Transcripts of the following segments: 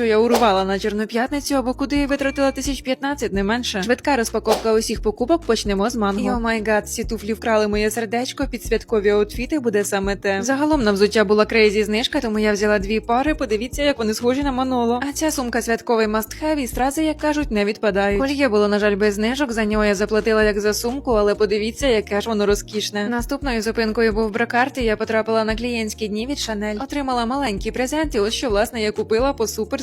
що я урвала на Чорну п'ятницю або куди я витратила тисяч 15, не менше. Швидка розпаковка усіх покупок почнемо з манго. Йо май гад, ці туфлі вкрали моє сердечко під святкові аутфіти буде саме те. Загалом на взуття була крейзі знижка, тому я взяла дві пари. Подивіться, як вони схожі на Маноло. А ця сумка святковий must-have і стрази, як кажуть, не відпадають. Кольє було, на жаль, без знижок. За нього я заплатила як за сумку, але подивіться, яке ж воно розкішне. Наступною зупинкою був бракарт, і я потрапила на клієнтські дні від Шанель. Отримала маленький презент, і ось що власне я купила по супер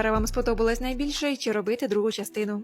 вам сподобалась найбільше, чи робити другу частину.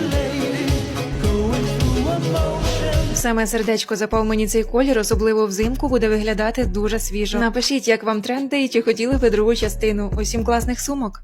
Саме сердечко запав мені цей колір, особливо взимку, буде виглядати дуже свіжо. Напишіть, як вам тренди і чи хотіли ви другу частину. Усім класних сумок.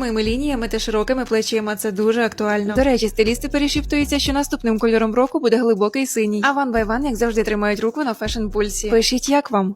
прямими лініями та широкими плечима. Це дуже актуально. До речі, стилісти перешіптуються, що наступним кольором року буде глибокий синій. А Ван Бай Ван, як завжди, тримають руку на фешн пульсі. Пишіть, як вам.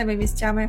класними місцями.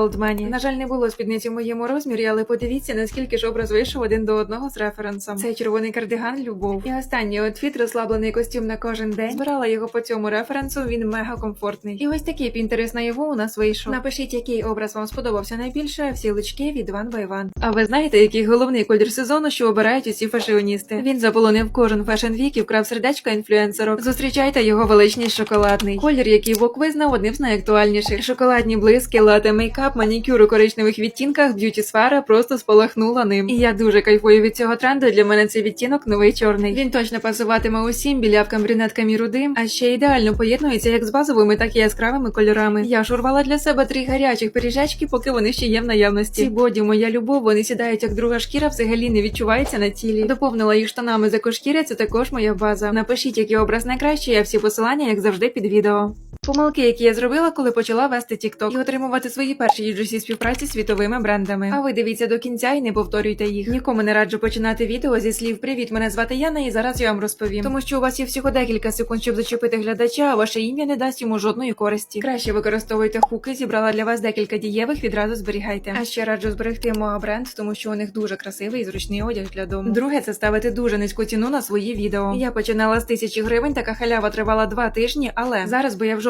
Олдмані. На жаль, не було спідниці в моєму розмірі, але подивіться, наскільки ж образ вийшов один до одного з референсом. Цей червоний кардиган любов. І останній отфіт розслаблений костюм на кожен день. Збирала його по цьому референсу. Він мега комфортний. І ось такий пінтерес на його у нас вийшов. Напишіть, який образ вам сподобався найбільше. Всі лички від One by One. А ви знаєте, який головний колір сезону, що обирають усі фешіоністи? Він заполонив кожен фешн вік і вкрав сердечко інфлюенсерок. Зустрічайте його величність шоколадний. Колір, який Вок визнав одним з найактуальніших. Шоколадні блиски, лате мейкап. Мейкап, манікюр у коричневих відтінках, б'юті сфера просто спалахнула ним. І я дуже кайфую від цього тренду. Для мене цей відтінок новий чорний. Він точно пасуватиме усім білявкам, брюнеткам і рудим, а ще ідеально поєднується як з базовими, так і яскравими кольорами. Я ж урвала для себе три гарячих пиріжечки, поки вони ще є в наявності. Ці боді, моя любов, вони сідають як друга шкіра, взагалі не відчувається на тілі. Доповнила їх штанами з екошкіри, це також моя база. Напишіть, який образ найкращий, а всі посилання, як завжди, під відео. Помилки, які я зробила, коли почала вести TikTok і отримувати свої перші UGC співпраці з світовими брендами. А ви дивіться до кінця і не повторюйте їх. Нікому не раджу починати відео зі слів Привіт, мене звати Яна, і зараз я вам розповім. Тому що у вас є всього декілька секунд, щоб зачепити глядача, а ваше ім'я не дасть йому жодної користі. Краще використовуйте хуки, зібрала для вас декілька дієвих, відразу зберігайте. А ще раджу зберегти мого бренд, тому що у них дуже красивий і зручний одяг для дому. Друге, це ставити дуже низьку ціну на свої відео. Я починала з тисячі гривень, така халява тривала два тижні, але зараз би я в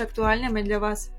актуальними для вас.